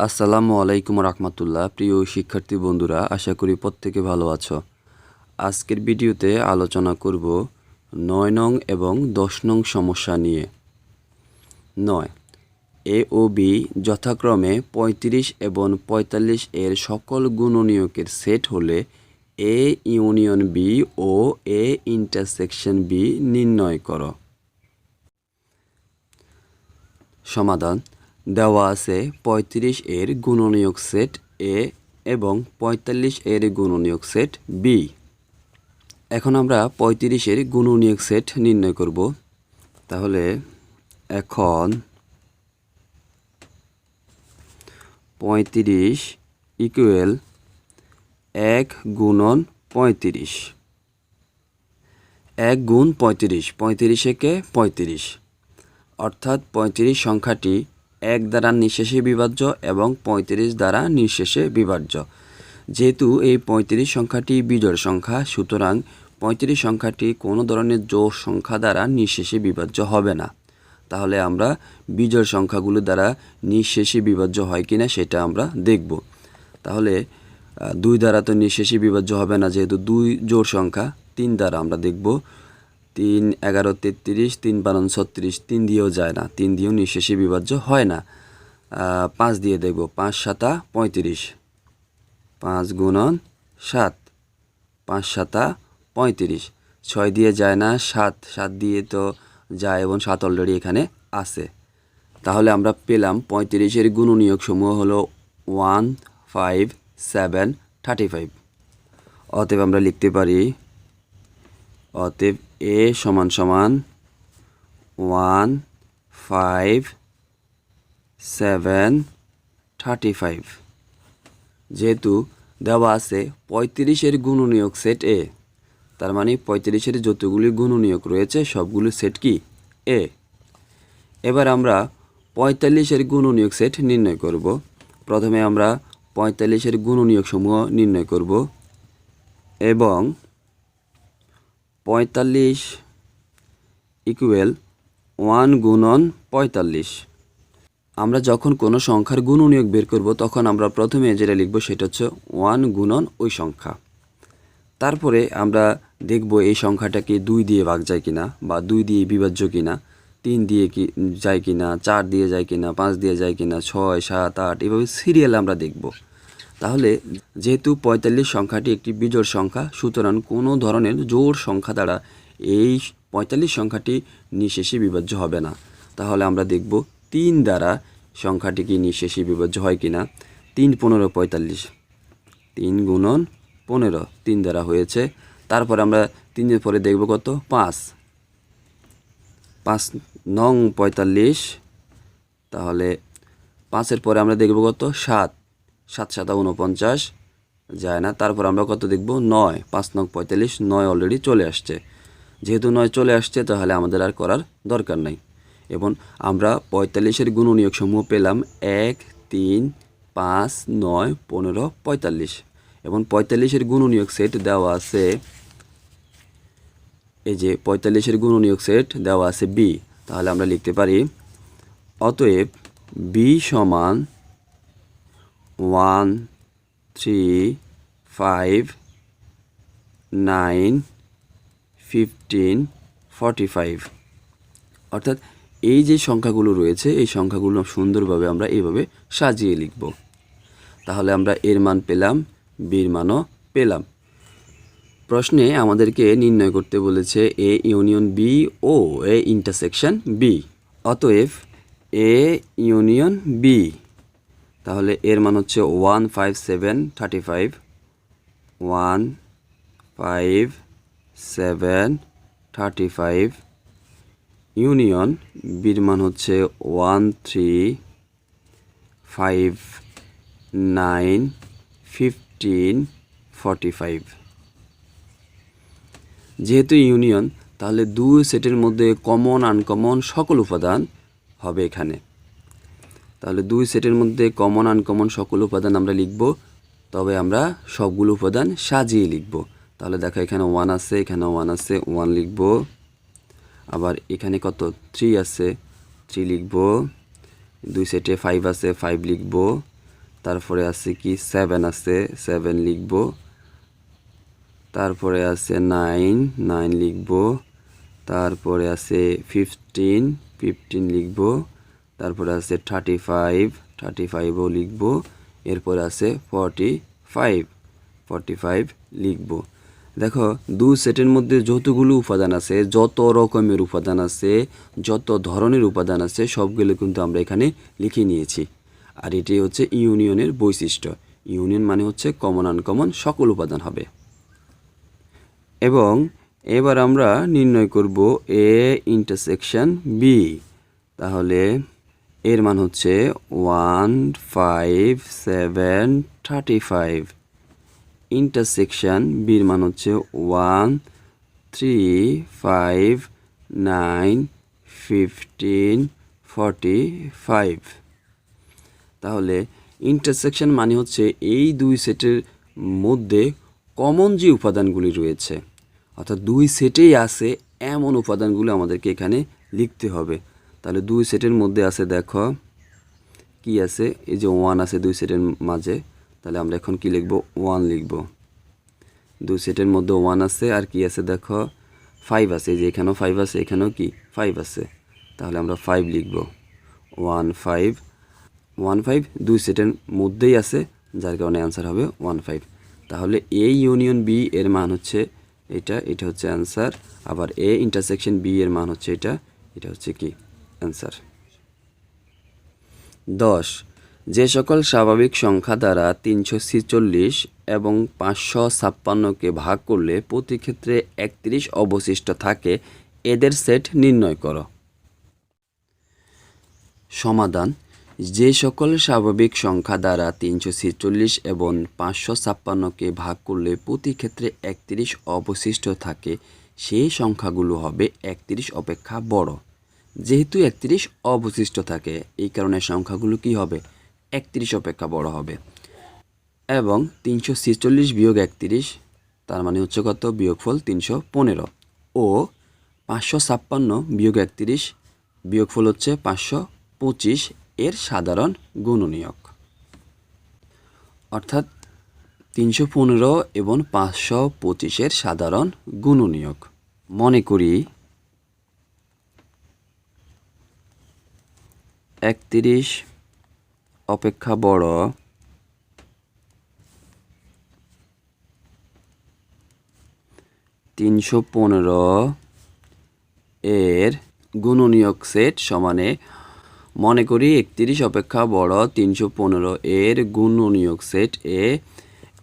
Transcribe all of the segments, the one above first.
আসসালামু আলাইকুম রহমতুল্লাহ, প্রিয় শিক্ষার্থী বন্ধুরা, আশা করি প্রত্যেকে ভালো আছো। আজকের ভিডিওতে আলোচনা করব নয় নং এবং দশ নং সমস্যা নিয়ে। নয় এ ও বি যথাক্রমে পঁয়ত্রিশ এবং পঁয়তাল্লিশ এর সকল গুণনীয়কের সেট হলে এ ইউনিয়ন বি ও এ ইন্টারসেকশন বি নির্ণয় করো। সমাধান দেওয়া আছে পঁয়ত্রিশ এর গুণনীয়ক সেট এ এবং পঁয়তাল্লিশ এর গুণনীয়ক সেট বি। এখন আমরা পঁয়ত্রিশের গুণনীয়ক সেট নির্ণয় করব। তাহলে এখন পঁয়ত্রিশ ইকুয়েল এক গুণন পঁয়ত্রিশ। এক গুণ পঁয়ত্রিশ পঁয়ত্রিশ একে পঁয়ত্রিশ। অর্থাৎ পঁয়ত্রিশ সংখ্যাটি এক দ্বারা নিঃশেষে বিভাজ্য এবং পঁয়ত্রিশ দ্বারা নিঃশেষে বিভাজ্য। যেহেতু এই পঁয়ত্রিশ সংখ্যাটি বিজোড় সংখ্যা, সুতরাং পঁয়ত্রিশ সংখ্যাটি কোনো ধরনের জোর সংখ্যা দ্বারা নিঃশেষে বিভাজ্য হবে না। তাহলে আমরা বিজোড় সংখ্যাগুলো দ্বারা নিঃশেষে বিভাজ্য হয় কিনা সেটা আমরা দেখব। তাহলে দুই দ্বারা তো নিঃশেষে বিভাজ্য হবে না, যেহেতু দুই জোর সংখ্যা, তিন দ্বারা আমরা দেখব। তিন এগারো তেত্রিশ, তিন বারণ ছত্রিশ, তিন দিয়েও যায় না, তিন দিয়েও নিঃশেষে বিভাজ্য হয় না। পাঁচ দিয়ে দেখব, পাঁচ সাতা পঁয়ত্রিশ, পাঁচ গুণন সাত, পাঁচ সাতা পঁয়ত্রিশ, ছয় দিয়ে যায় না, সাত সাত দিয়ে তো যায় এবং সাত অলরেডি এখানে আছে। তাহলে আমরা পেলাম পঁয়ত্রিশের গুণনীয়ক সমূহ হলো one, five, seven, thirty five. অতএব আমরা লিখতে পারি, অতএব এ সমান সমান one five seven thirty five যেহেতু দেওয়া আছে পঁয়ত্রিশের গুণনীয়ক সেট এ তার মানে পঁয়ত্রিশের যতগুলি গুণনীয়ক রয়েছে, সবগুলো সেট কি? এ এবার আমরা পঁয়তাল্লিশের গুণনীয়ক সেট নির্ণয় করব। প্রথমে আমরা পঁয়তাল্লিশের গুণনীয়ক সমূহ নির্ণয় করব এবং পঁয়তাল্লিশ ইকুয়েল ওয়ান গুণন পঁয়তাল্লিশ। আমরা যখন কোনো সংখ্যার গুণনীয়ক বের করব, তখন আমরা প্রথমে যেটা লিখব সেটা হচ্ছে ওয়ান গুণন ওই সংখ্যা। তারপরে আমরা দেখব এই সংখ্যাটাকে দুই দিয়ে ভাগ যায় কিনা, বা দুই দিয়ে বিভাজ্য কিনা, তিন দিয়ে কি যায় কিনা, চার দিয়ে যায় কিনা, পাঁচ দিয়ে যায় কিনা, ছয়, সাত, আট এভাবে সিরিয়াল আমরা দেখব। তাহলে যেহেতু পঁয়তাল্লিশ সংখ্যাটি একটি বিজোড় সংখ্যা, সুতরাং কোনো ধরনের জোর সংখ্যা দ্বারা এই পঁয়তাল্লিশ সংখ্যাটি নিঃশেষে বিভাজ্য হবে না। তাহলে আমরা দেখব তিন দ্বারা সংখ্যাটি কি নিঃশেষে বিভাজ্য হয় কিনা। তিন পনেরো পঁয়তাল্লিশ, তিন গুণন পনেরো, তিন দ্বারা হয়েছে। তারপর আমরা তিনের পরে দেখব কত? পাঁচ। পাঁচ নং পঁয়তাল্লিশ, তাহলে পাঁচের পরে আমরা দেখব কত? সাত। সাত সাতা উনপঞ্চাশ যায় না, তারপর আমরা কত দেখব? নয়, পাঁচ নং পঁয়তাল্লিশ, নয় অলরেডি চলে আসছে। যেহেতু নয় চলে আসছে, তাহলে আমাদের আর করার দরকার নাই। এবং আমরা পঁয়তাল্লিশের গুণনীয়ক সমূহ পেলাম এক, তিন, পাঁচ, নয়, পনেরো, পঁয়তাল্লিশ। এবং পঁয়তাল্লিশের গুণনীয়ক সেট দেওয়া আছে, এই যে পঁয়তাল্লিশের গুণনীয়ক সেট দেওয়া আছে বি তাহলে আমরা লিখতে পারি, অতএব বি সমান one, three, five, nine, fifteen, forty five. অর্থাৎ এই যে সংখ্যাগুলো রয়েছে, এই সংখ্যাগুলো সুন্দরভাবে আমরা এইভাবে সাজিয়ে লিখব। তাহলে আমরা এর মান পেলাম, বির মানও পেলাম। প্রশ্নে আমাদেরকে নির্ণয় করতে বলেছে এ ইউনিয়ন বি ও এ ইন্টারসেকশন বি। অতএব এ ইউনিয়ন বি তাহলে এর মান হচ্ছে one five seven thirty five one five seven thirty five union বির মান হচ্ছে one three five nine fifteen forty five যেহেতু ইউনিয়ন তাহলে দুই সেটের মধ্যে কমন আনকমন সকল উপাদান হবে এখানে। তাহলে দুই সেটের মধ্যে কমন আনকমন সকল উপাদান আমরা লিখব। তবে আমরা সবগুলো উপাদান সাজিয়ে লিখব। তাহলে দেখো এখানে ওয়ান আছে, এখানে ওয়ান আছে ওয়ান লিখব। আবার এখানে কত? থ্রি আছে থ্রি লিখব। দুই সেটে ফাইভ আছে ফাইভ লিখব। তারপরে আছে কি? সেভেন আছে সেভেন লিখব। তারপরে আছে নাইন নাইন লিখব। তারপরে আছে ফিফটিন ফিফটিন লিখব। তারপরে আছে থার্টি ফাইভ থার্টি ফাইভও লিখব। এরপর আছে ফর্টি ফাইভ ফর্টি ফাইভ লিখব। দেখো, দু সেটের মধ্যে যতগুলো উপাদান আছে, যত রকমের উপাদান আছে, যত ধরনের উপাদান আছে, সবগুলো কিন্তু আমরা এখানে লিখে নিয়েছি। আর এটি হচ্ছে ইউনিয়নের বৈশিষ্ট্য। ইউনিয়ন মানে হচ্ছে কমন আনকমন সকল উপাদান হবে। এবং এবার আমরা নির্ণয় করব এ ইন্টারসেকশন বি তাহলে এর মান হচ্ছে one five seven thirty five. Intersection বির মান হচ্ছে one three five nine fifteen forty five. তাহলে ইন্টারসেকশন মানে হচ্ছে এই দুই সেটের মধ্যে কমন যে উপাদানগুলি রয়েছে, অর্থাৎ দুই সেটেই আছে এমন উপাদানগুলো আমাদেরকে এখানে লিখতে হবে। তাহলে দুই সেটের মধ্যে আছে, দেখো, কি আছে? এই যে ওয়ান আছে দুই সেটের মাঝে। তাহলে আমরা এখন কি লিখব? ওয়ান লিখব। দুই সেটের মধ্যে ওয়ান আছে, আর কি আছে দেখো? ফাইভ আছে। এই যে এখানেও ফাইভ আছে, এখানেও কি? ফাইভ আছে। তাহলে আমরা ফাইভ লিখব। ওয়ান ফাইভ ওয়ান ফাইভ দুই সেটের মধ্যেই আছে, যার কারণে অ্যান্সার হবে ওয়ান ফাইভ তাহলে এ ইউনিয়ন বি এর মান হচ্ছে এটা এটা হচ্ছে অ্যান্সার আবার এ ইন্টারসেকশন বি এর মান হচ্ছে এটা এটা হচ্ছে কি? অ্যান্সার দশ, যে সকল স্বাভাবিক সংখ্যা দ্বারা তিনশো ছিচল্লিশ এবং পাঁচশো ছাপ্পান্নকে ভাগ করলে প্রতি ক্ষেত্রে একত্রিশ অবশিষ্ট থাকে, এদের সেট নির্ণয় করো। সমাধান, যে সকল স্বাভাবিক সংখ্যা দ্বারা তিনশো ছেচল্লিশ এবং পাঁচশো ছাপ্পান্নকে ভাগ করলে প্রতি ক্ষেত্রে একত্রিশ অবশিষ্ট থাকে, সেই সংখ্যাগুলো হবে একত্রিশ অপেক্ষা বড়। যেহেতু একত্রিশ অবশিষ্ট থাকে, এই কারণে সংখ্যাগুলো কি হবে? একত্রিশ অপেক্ষা বড় হবে। এবং তিনশো ছেচল্লিশ বিয়োগ একত্রিশ, তার মানে হচ্ছে কত? বিয়োগফল তিনশো পনেরো। ও পাঁচশো ছাপ্পান্ন বিয়োগ একত্রিশ, বিয়োগফল হচ্ছে পাঁচশো পঁচিশ এর সাধারণ গুণনীয়ক। অর্থাৎ তিনশো পনেরো এবং পাঁচশো পঁচিশের সাধারণ গুণনীয়ক। মনে করি একত্রিশ, অপেক্ষা বড়। তিনশো পনেরো এর গুণনীয়ক সেট সমানে মনে করি একত্রিশ, অপেক্ষা বড়, তিনশো পনেরো এর গুণনীয়ক সেট এ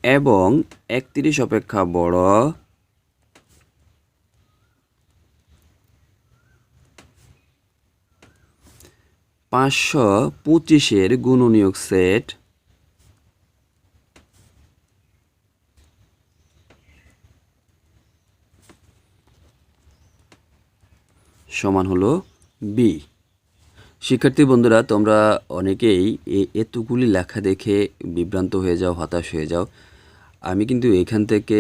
এবং একত্রিশ, অপেক্ষা বড়। পাঁচশো পঁচিশের গুণনীয়ক সেট। সমান হলো বি শিক্ষার্থী বন্ধুরা, তোমরা অনেকেই এতগুলি লেখা দেখে বিভ্রান্ত হয়ে যাও, হতাশ হয়ে যাও। আমি কিন্তু এখান থেকে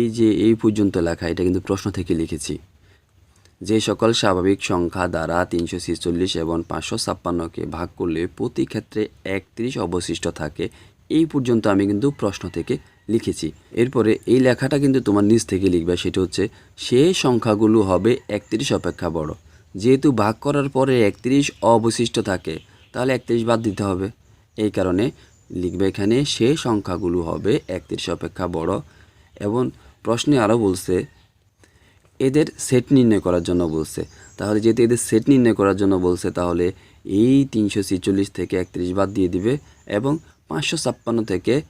এই যে এই পর্যন্ত লেখা, এটা কিন্তু প্রশ্ন থেকে লিখেছি। যে সকল স্বাভাবিক সংখ্যা দ্বারা তিনশো ছেচল্লিশ এবং পাঁচশো ছাপ্পান্নকে ভাগ করলে প্রতি ক্ষেত্রে একত্রিশ অবশিষ্ট থাকে, এই পর্যন্ত আমি কিন্তু প্রশ্ন থেকে লিখেছি। এরপরে এই লেখাটা কিন্তু তোমার নিজ থেকে লিখবে, সেটা হচ্ছে, সে সংখ্যাগুলো হবে একত্রিশ অপেক্ষা বড়। যেহেতু ভাগ করার পরে একত্রিশ অবশিষ্ট থাকে, তাহলে একত্রিশ বাদ দিতে হবে। এই কারণে লিখবে এখানে, সে সংখ্যাগুলো হবে একত্রিশ অপেক্ষা বড় এবং প্রশ্নে আরও বলছে এদের সেট নির্ণয় করার জন্য বলছে। তাহলে যেহেতু এদের সেট নির্ণয় করার জন্য বলছে, তাহলে এই তিনশো ছেচল্লিশ থেকে একত্রিশ বাদ দিয়ে দিবে এবং পাঁচশো ছাপ্পান্ন থেকে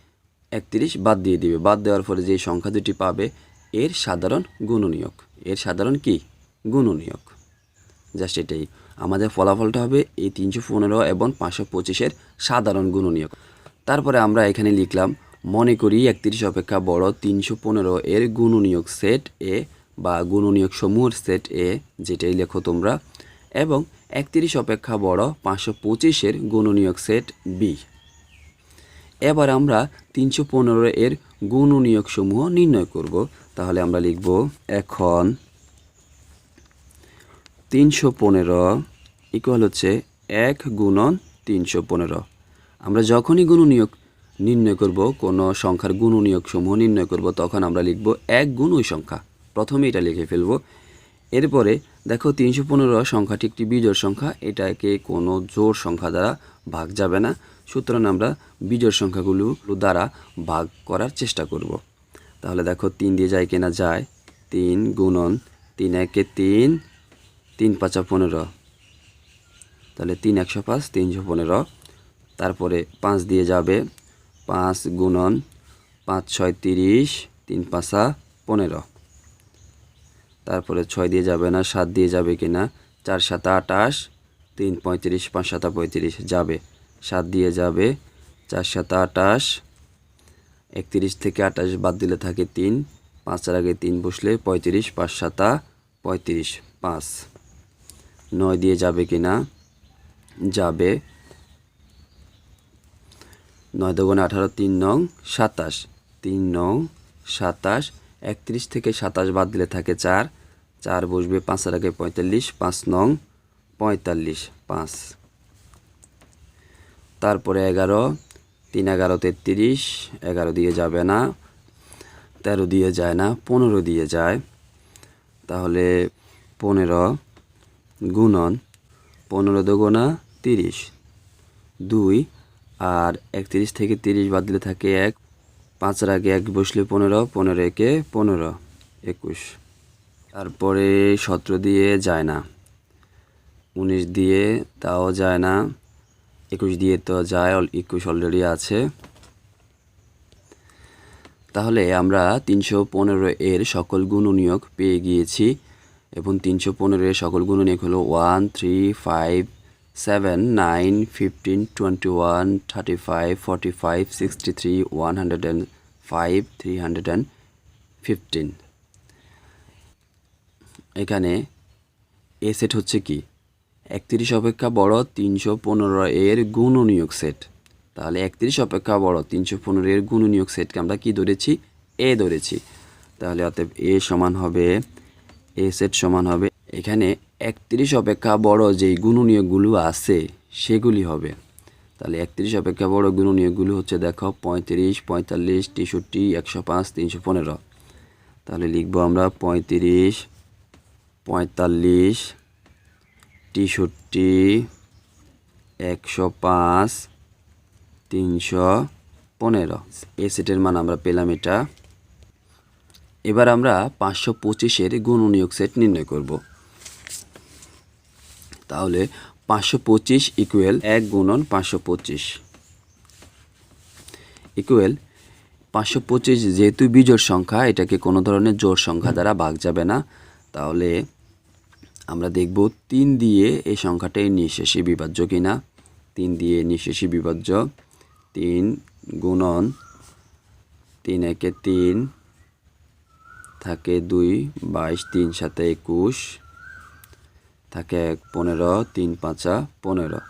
একত্রিশ বাদ দিয়ে দিবে। বাদ দেওয়ার ফলে যে সংখ্যা দুটি পাবে, এর সাধারণ গুণনীয়ক। এর সাধারণ কি? গুণনীয়ক। জাস্ট এটাই। আমাদের ফলাফলটা হবে এই তিনশো পনেরো এবং পাঁচশো পঁচিশের সাধারণ গুণনীয়ক। তারপরে আমরা এখানে লিখলাম, মনে করি একত্রিশ অপেক্ষা বড় তিনশো পনেরো এর গুণনীয়ক সেট এ বা গুণনীয়ক সমূহের সেট এ যেটাই লেখো তোমরা, এবং একত্রিশ অপেক্ষা বড় পাঁচশো পঁচিশের গুণনীয়ক সেট বি এবার আমরা তিনশো পনেরো এর গুণনীয়ক সমূহ নির্ণয় করব। তাহলে আমরা লিখব এখন তিনশো পনেরো ইকুয়াল হচ্ছে এক গুণন তিনশো পনেরো। আমরা যখনই গুণনীয়ক নির্ণয় করব, কোনো সংখ্যার গুণনীয়ক সমূহ নির্ণয় করব, তখন আমরা লিখব এক গুণ ওই সংখ্যা। প্রথমে এটা লিখে ফেলব। এরপরে দেখো তিনশো পনেরো সংখ্যাটি একটি বিজোড় সংখ্যা। এটাকে কোনো জোড় সংখ্যা দ্বারা ভাগ যাবে না। সুতরাং আমরা বিজোড় সংখ্যাগুলো দ্বারা ভাগ করার চেষ্টা করব। তাহলে দেখো তিন দিয়ে যায় কিনা? যায়। তিন গুণন তিন একে তিন তিন পাঁচা পনেরো। তাহলে তিন একশো পাঁচ, তিনশো পনেরো। তারপরে পাঁচ দিয়ে যাবে। পাঁচ গুণন পাঁচ ছয় তিরিশ, তিন পাঁচা পনেরো। তারপরে ছয় দিয়ে যাবে না, সাত দিয়ে যাবে কি না চার, সাতা আটাশ তিন, পঁয়ত্রিশ, পাঁচ, সাতা পঁয়ত্রিশ, যাবে। সাত দিয়ে যাবে, চার, সাতা আটাশ একত্রিশ থেকে আটাশ বাদ দিলে থাকে তিন পাঁচের আগে তিন বসলে পঁয়ত্রিশ, পাঁচ, সাতা পঁয়ত্রিশ, পাঁচ। নয় দিয়ে যাবে কি না যাবে। নয় দোগুণে আঠারো, তিন নং, সাতাশ। তিন নং, সাতাশ, একত্রিশ থেকে সাতাশ বাদ দিলে থাকে চার চার বসবে পাঁচের আগে পঁয়তাল্লিশ, পাঁচ নং, পঁয়তাল্লিশ, পাঁচ। তারপরে এগারো, তিন এগারো তেত্রিশ, এগারো দিয়ে যাবে না, তেরো দিয়ে যায় না, পনেরো দিয়ে যায়। তাহলে পনেরো গুণন পনেরো দোগুণা তিরিশ, দুই আর একত্রিশ থেকে তিরিশ বাদ দিলে থাকে এক পাঁচের আগে এক বসলে পনেরো পনেরো একে পনেরো, একুশ। তারপরে সতেরো দিয়ে যায় না। উনিশ দিয়ে তাও যায় না। একুশ দিয়ে তো যায় একুশ অলরেডি আছে। তাহলে আমরা তিনশো পনেরো এর সকল গুণনীয়ক পেয়ে গিয়েছি এবং তিনশো পনেরো এর সকল গুণনীয়ক হলো one, three, five, seven, nine, fifteen, twenty one, thirty five, forty five, sixty three, one hundred and five, three hundred and fifteen. এখানে এ সেট হচ্ছে কি? একত্রিশ অপেক্ষা বড় তিনশো পনেরো এর গুণনীয়ক সেট। তাহলে একত্রিশ অপেক্ষা বড় তিনশো পনেরো এর গুণনীয়ক সেটকে আমরা কি ধরেছি? এ ধরেছি। তাহলে অতএব এ সমান হবে, এ সেট সমান হবে। এখানে একত্রিশ অপেক্ষা বড় যেই গুণনীয়কগুলো আছে সেগুলি হবে। তাহলে একত্রিশ অপেক্ষা বড় গুণনীয়কগুলো হচ্ছে দেখো পঁয়ত্রিশ, পঁয়তাল্লিশ, তেষট্টি, একশো পাঁচ, তিনশো পনেরো। তাহলে লিখব আমরা পঁয়ত্রিশ পঁয়তাল্লিশ, তেষট্টি, একশো পাঁচ, তিনশো পনেরো। এ সেটের মান আমরা পেলাম এটা। এবার আমরা পাঁচশো পঁচিশের গুণনীয়ক সেট নির্ণয় করব। তাহলে পাঁচশো পঁচিশ ইকুয়েল এক গুণন পাঁচশো পঁচিশ। ইকুয়েল পাঁচশো পঁচিশ যেহেতু বিজোড় সংখ্যা, এটাকে কোনো ধরনের জোড় সংখ্যা দ্বারা ভাগ যাবে না। তাহলে আমরা দেখব তিন দিয়ে এই সংখ্যাটাই নিঃশেষী বিভাজ্য কিনা। তিন দিয়ে নিঃশেষী বিভাজ্য তিন গুণন তিন একে তিন থাকে দুই, বাইশ, তিন, সাথে একুশ থাকে এক, পনেরো, তিন, পাঁচা, পনেরো।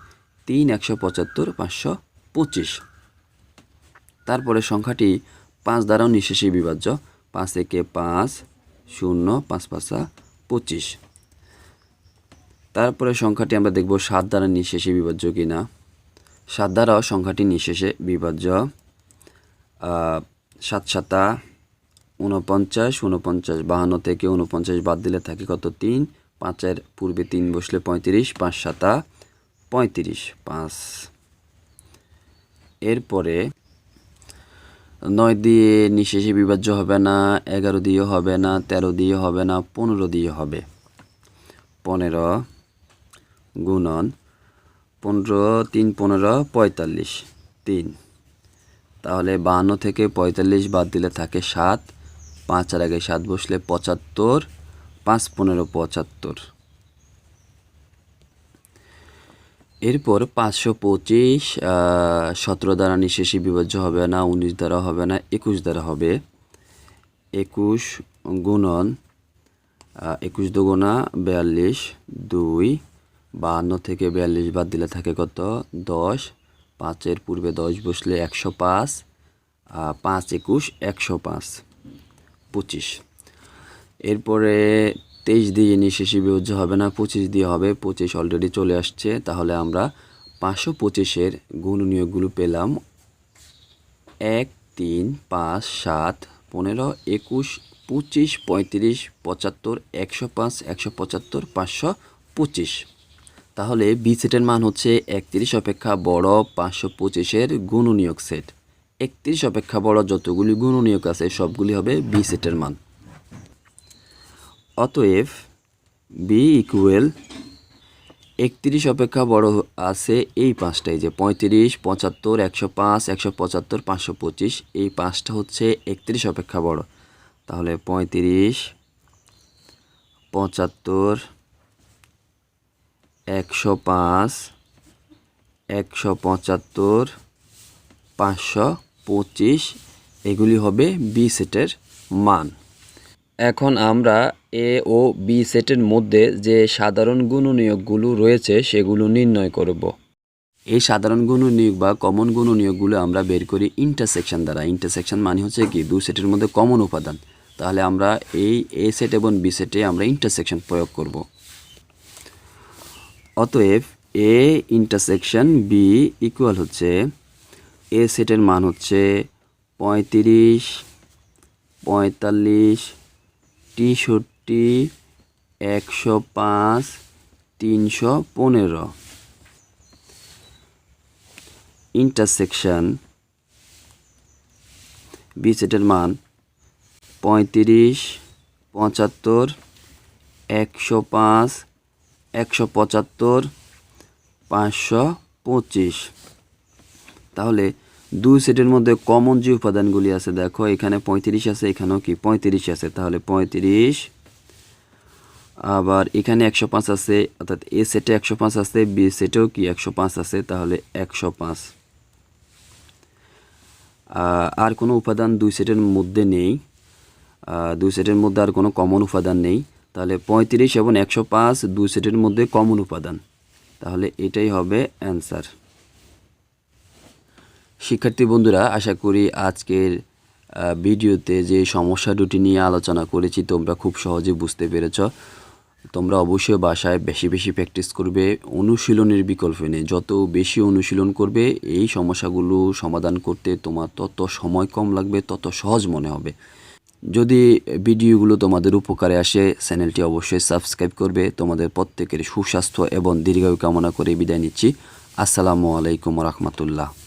তিন, একশো পঁচাত্তর, পাঁচশো পঁচিশ। তারপরে সংখ্যাটি পাঁচ দ্বারাও নিঃশেষী বিভাজ্য। পাঁচ একে পাঁচ, শূন্য, পাঁচ, পাঁচা, পঁচিশ। তারপরে সংখ্যাটি আমরা দেখব সাত দ্বারা নিঃশেষে বিভাজ্য কিনা। সাত দ্বারাও সংখ্যাটি নিঃশেষে বিভাজ্য। সাত সাতা উনপঞ্চাশ উনপঞ্চাশ বাহান্ন থেকে উনপঞ্চাশ বাদ দিলে থাকে কত? তিন। পাঁচের পূর্বে তিন বসলে পঁয়ত্রিশ, পাঁচ সাতা, পঁয়ত্রিশ, পাঁচ। এরপরে নয় দিয়ে নিঃশেষে বিভাজ্য হবে না, এগারো দিয়ে হবে না, তেরো দিয়ে হবে না, পনেরো দিয়ে হবে। পনেরো। গুণন পনেরো, তিন পনেরো, পঁয়তাল্লিশ, তিন। তাহলে বাহান্ন থেকে পঁয়তাল্লিশ বাদ দিলে থাকে সাত। পাঁচ আর আগে সাত বসলে পঁচাত্তর, পাঁচ পনেরো পঁচাত্তর। এরপর পাঁচশো পঁচিশ সতেরো দ্বারা নিঃশেষে বিভাজ্য হবে না, উনিশ দ্বারা হবে না, একুশ দ্বারা হবে। একুশ গুণন একুশ দুগুণা বিয়াল্লিশ, দুই। বাহান্ন থেকে বিয়াল্লিশ বাদ দিলে থাকে কত? দশ। পাঁচের পূর্বে দশ বসলে একশো পাঁচ। পাঁচ একুশ, একশো পাঁচ। পঁচিশ। এরপরে তেইশ দিয়ে নিঃশেষী বিভাজ্য হবে না। পঁচিশ দিয়ে হবে। পঁচিশ অলরেডি চলে আসছে। তাহলে আমরা পাঁচশো পঁচিশের গুণ নিয়োগগুলো পেলাম। এক, তিন, পাঁচ, সাত, পনেরো, একুশ, পঁচিশ, পঁয়ত্রিশ, পঁচাত্তর, একশো পাঁচ, একশো পঁচাত্তর, পাঁচশো পঁচিশ। তাহলে বি সেটের মান হচ্ছে একত্রিশ অপেক্ষা বড় পাঁচশো পঁচিশের গুণনীয়ক সেট একত্রিশ অপেক্ষা বড় যতগুলি গুণনীয়ক আছে, সবগুলি হবে বি সেটের মান। অতএব বি ইকুয়েল একত্রিশ অপেক্ষা বড় আছে এই পাঁচটাই যে পঁয়ত্রিশ, পঁচাত্তর, একশো পাঁচ, একশো পঁচাত্তর, পাঁচশো পঁচিশ, এই পাঁচটা হচ্ছে একত্রিশ অপেক্ষা বড়। তাহলে পঁয়ত্রিশ, পঁচাত্তর একশো পাঁচ, একশো পঁচাত্তর, পাঁচশো পঁচিশ। এগুলি হবে বি সেটের মান। এখন আমরা এ ও বি সেটের মধ্যে যে সাধারণ গুণনীয়কগুলো রয়েছে, সেগুলো নির্ণয় করব। এই সাধারণ গুণনীয়ক বা কমন গুণনীয়কগুলো আমরা বের করি ইন্টারসেকশন দ্বারা। ইন্টারসেকশন মানে হচ্ছে কি? দু সেটের মধ্যে কমন উপাদান। তাহলে আমরা এই এ সেট এবং বি সেটে আমরা ইন্টারসেকশন প্রয়োগ করব। অতএব এ ইন্টারসেকশন বি ইকুয়াল হচ্ছে এ সেটের মান হচ্ছে পঁয়ত্রিশ, পঁয়তাল্লিশ, তেষট্টি, একশো পাঁচ, তিনশো পনেরো। ইন্টারসেকশন বি সেটের মান পঁয়ত্রিশ, পঁচাত্তর, একশো পাঁচ একশো পঁচাত্তর, পাঁচশো পঁচিশ। তাহলে দুই সেটের মধ্যে কমন যে উপাদানগুলি আছে, দেখো, এখানে পঁয়ত্রিশ আছে, এখানেও কি? পঁয়ত্রিশ আছে। তাহলে পঁয়ত্রিশ, আবার এখানে একশো পাঁচ আছে, অর্থাৎ এ সেটে একশো পাঁচ আছে, বি সেটেও কি একশো পাঁচ আছে? তাহলে একশো পাঁচ। আর কোনো উপাদান দুই সেটের মধ্যে নেই। দুই সেটের মধ্যে আর কোনো কমন উপাদান নেই। তাহলে পঁয়ত্রিশ এবং একশো পাঁচ দুই সেটের মধ্যে কমন উপাদান। তাহলে এটাই হবে অ্যান্সার শিক্ষার্থী বন্ধুরা, আশা করি আজকের ভিডিওতে যে সমস্যা দুটি নিয়ে আলোচনা করেছি তোমরা খুব সহজে বুঝতে পেরেছ। তোমরা অবশ্যই বাসায় বেশি বেশি প্র্যাকটিস করবে, অনুশীলনের বিকল্প নেই। যত বেশি অনুশীলন করবে, এই সমস্যাগুলো সমাধান করতে তোমার তত সময় কম লাগবে, তত সহজ মনে হবে। যদি ভিডিওগুলো তোমাদের উপকারে আসে, চ্যানেলটি অবশ্যই সাবস্ক্রাইব করবে। তোমাদের প্রত্যেকের সুস্বাস্থ্য এবং দীর্ঘায়ু কামনা করে বিদায় নিচ্ছি। আসসালামু আলাইকুম রহমতুল্লাহ।